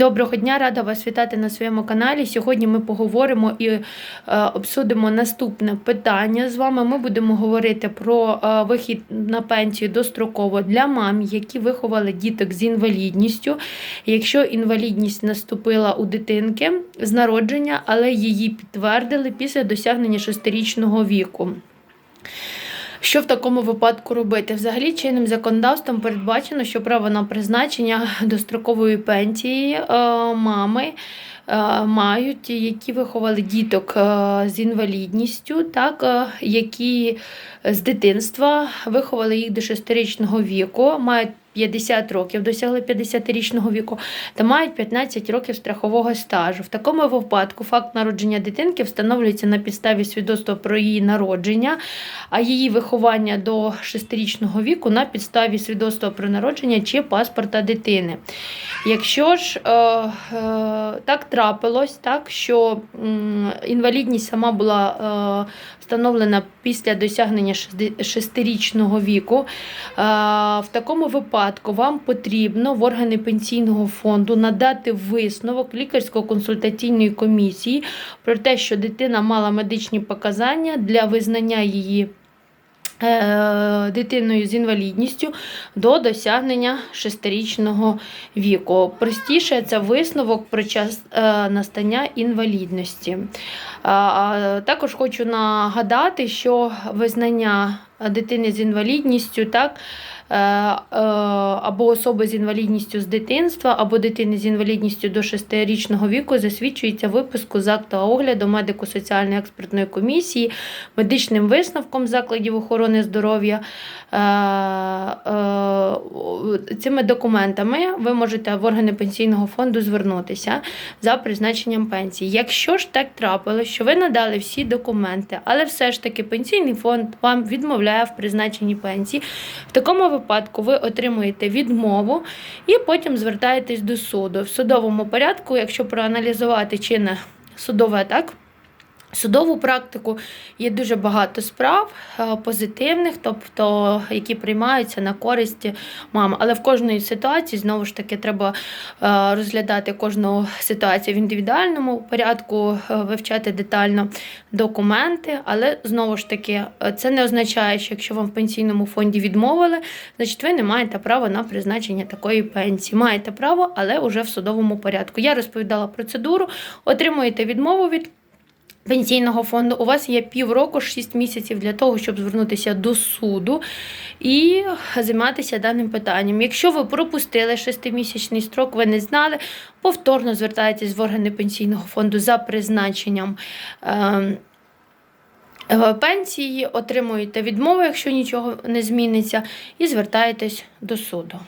Доброго дня, рада вас вітати на своєму каналі. Сьогодні ми поговоримо і е, обсудимо наступне питання з вами. Ми будемо говорити про е, вихід на пенсію достроково для мам, які виховали діток з інвалідністю. Якщо інвалідність наступила у дитинки з народження, але її підтвердили після досягнення шестирічного віку. Що в такому випадку робити? Взагалі чинним законодавством передбачено, що право на призначення дострокової пенсії е, мами мають, які виховали діток е, з інвалідністю, так, е, які з дитинства виховали їх до 6-річного віку, мають 50 років, досягли 50-річного віку та мають 15 років страхового стажу. В такому випадку факт народження дитинки встановлюється на підставі свідоцтва про її народження, а її виховання до 6-річного віку на підставі свідоцтва про народження чи паспорта дитини. Якщо ж е, е, так трапилось, так, що інвалідність сама була е, встановлена після досягнення 6-річного віку, е, в такому випадку вам потрібно в органи пенсійного фонду надати висновок лікарсько-консультаційної комісії про те, що дитина мала медичні показання для визнання її. Е, Дитиною з інвалідністю до досягнення 6-річного віку. Простіше це висновок про час е, настання інвалідності. Також хочу нагадати, що визнання дитини з інвалідністю, так, або особи з інвалідністю з дитинства, або дитини з інвалідністю до 6-річного віку засвідчується випуску з акта огляду медико-соціальної експертної комісії, медичним висновком закладів охорони здоров'я. Е, е, Цими документами ви можете в органи пенсійного фонду звернутися за призначенням пенсії. Якщо ж так трапилось, що ви надали всі документи, але все ж таки пенсійний фонд вам відмовляє в призначенні пенсії, в такому випадку ви отримуєте відмову і потім звертаєтесь до суду. В судовому порядку, якщо проаналізувати чинне судове так. Судову практику є дуже багато справ е, позитивних, тобто які приймаються на користь мами. Але в кожної ситуації знову ж таки треба е, розглядати кожну ситуацію в індивідуальному порядку, е, вивчати детально документи. Але знову ж таки, це не означає, що якщо вам в пенсійному фонді відмовили, значить ви не маєте права на призначення такої пенсії. Маєте право, але вже в судовому порядку. Я розповідала процедуру, отримуєте відмову від. Пенсійного фонду у вас є півроку, 6 місяців для того, щоб звернутися до суду і займатися даним питанням. Якщо ви пропустили 6-місячний строк, ви не знали, повторно звертаєтесь в органи пенсійного фонду за призначенням. Е Пенсії отримуєте відмову, якщо нічого не зміниться, і звертаєтесь до суду.